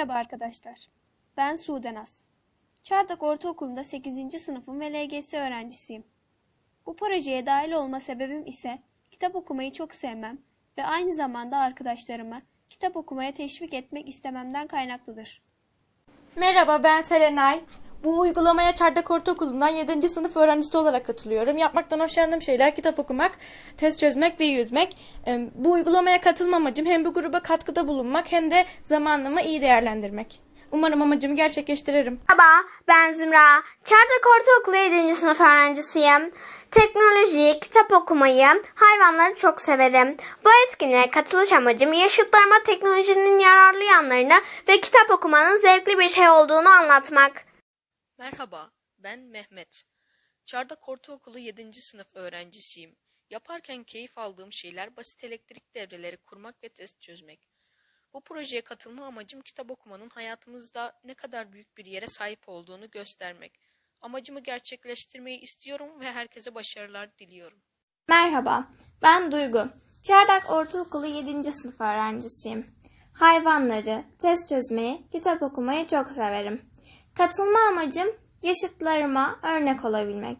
Merhaba arkadaşlar. Ben Sudenaz. Çardak Ortaokulu'nda 8. sınıfım ve LGS öğrencisiyim. Bu projeye dahil olma sebebim ise kitap okumayı çok sevmem ve aynı zamanda arkadaşlarımı kitap okumaya teşvik etmek istememden kaynaklıdır. Merhaba ben Selenay. Bu uygulamaya Çardak Ortaokulu'ndan 7. sınıf öğrencisi olarak katılıyorum. Yapmaktan hoşlandığım şeyler kitap okumak, test çözmek ve yüzmek. Ee, Bu uygulamaya katılma amacım hem bu gruba katkıda bulunmak hem de zamanımı iyi değerlendirmek. Umarım amacımı gerçekleştiririm. Merhaba, ben Zümra. Çardak Ortaokulu 7. sınıf öğrencisiyim. Teknolojiyi, kitap okumayı, hayvanları çok severim. Bu etkinliğe katılış amacım yaşıtlarıma teknolojinin yararlı yanlarını ve kitap okumanın zevkli bir şey olduğunu anlatmak. Merhaba, ben Mehmet. Çardak Ortaokulu 7. sınıf öğrencisiyim. Yaparken keyif aldığım şeyler basit elektrik devreleri kurmak ve test çözmek. Bu projeye katılma amacım kitap okumanın hayatımızda ne kadar büyük bir yere sahip olduğunu göstermek. Amacımı gerçekleştirmeyi istiyorum ve herkese başarılar diliyorum. Merhaba, ben Duygu. Çardak Ortaokulu 7. sınıf öğrencisiyim. Hayvanları, test çözmeyi, kitap okumayı çok severim. Katılma amacım yaşıtlarıma örnek olabilmek.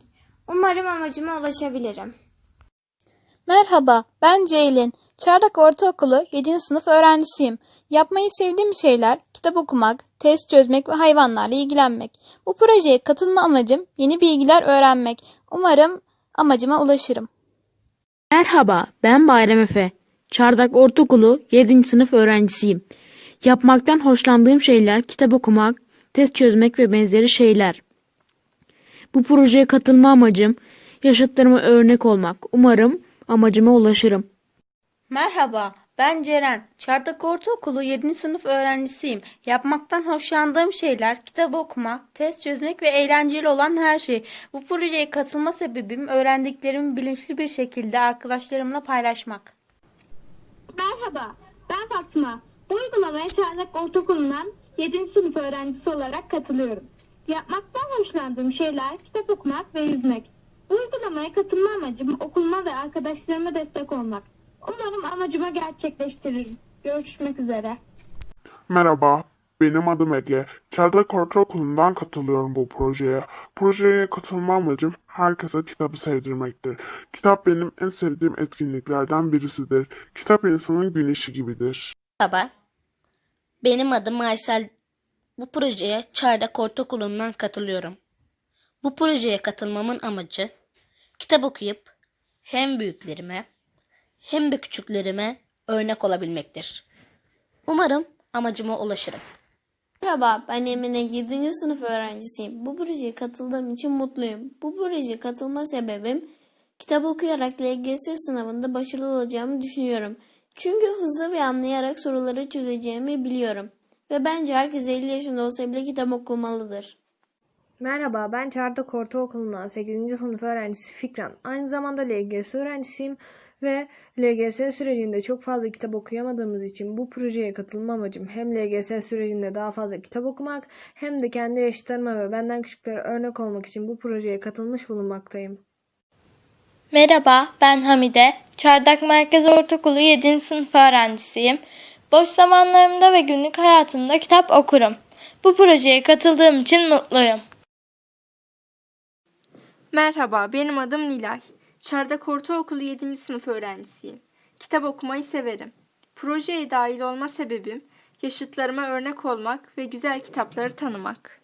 Umarım amacıma ulaşabilirim. Merhaba, ben Ceylin. Çardak Ortaokulu 7. sınıf öğrencisiyim. Yapmayı sevdiğim şeyler kitap okumak, test çözmek ve hayvanlarla ilgilenmek. Bu projeye katılma amacım yeni bilgiler öğrenmek. Umarım amacıma ulaşırım. Merhaba, ben Bayram Efe. Çardak Ortaokulu 7. sınıf öğrencisiyim. Yapmaktan hoşlandığım şeyler kitap okumak, test çözmek ve benzeri şeyler. Bu projeye katılma amacım yaşıtlarıma örnek olmak. Umarım amacıma ulaşırım. Merhaba, ben Ceren. Çardak Ortaokulu 7. sınıf öğrencisiyim. Yapmaktan hoşlandığım şeyler kitap okumak, test çözmek ve eğlenceli olan her şey. Bu projeye katılma sebebim öğrendiklerimi bilinçli bir şekilde arkadaşlarımla paylaşmak. Merhaba, ben Fatma. Bu uygulamaya Çardak Ortaokulu'ndan 7. sınıf öğrencisi olarak katılıyorum. Yapmaktan hoşlandığım şeyler kitap okumak ve yüzmek. Bu uygulamaya katılma amacım okuluma ve arkadaşlarıma destek olmak. Umarım amacımı gerçekleştiririm. Görüşmek üzere. Merhaba, benim adım Ege. Çardak Ortaokulu'ndan katılıyorum bu projeye. Projeye katılma amacım herkese kitabı sevdirmektir. Kitap benim en sevdiğim etkinliklerden birisidir. Kitap insanın güneşi gibidir. Merhaba. Benim adım Aysel. Bu projeye Çardak Ortaokulu'ndan katılıyorum. Bu projeye katılmamın amacı kitap okuyup hem büyüklerime hem de küçüklerime örnek olabilmektir. Umarım amacıma ulaşırım. Merhaba, ben Emine 7. sınıf öğrencisiyim. Bu projeye katıldığım için mutluyum. Bu projeye katılma sebebim kitap okuyarak LGS sınavında başarılı olacağımı düşünüyorum. Çünkü hızlı ve anlayarak soruları çözeceğimi biliyorum. Ve bence herkes 50 yaşında olsa bile kitap okumalıdır. Merhaba, ben Çardak Ortaokulu'ndan 8. sınıf öğrencisi Fikran. Aynı zamanda LGS öğrencisiyim ve LGS sürecinde çok fazla kitap okuyamadığımız için bu projeye katılma amacım hem LGS sürecinde daha fazla kitap okumak hem de kendi yaşıtlarıma ve benden küçüklere örnek olmak için bu projeye katılmış bulunmaktayım. Merhaba, ben Hamide. Çardak Merkez Ortaokulu 7. sınıf öğrencisiyim. Boş zamanlarımda ve günlük hayatımda kitap okurum. Bu projeye katıldığım için mutluyum. Merhaba, benim adım Nilay. Çardak Ortaokulu 7. sınıf öğrencisiyim. Kitap okumayı severim. Projeye dahil olma sebebim yaşıtlarıma örnek olmak ve güzel kitapları tanımak.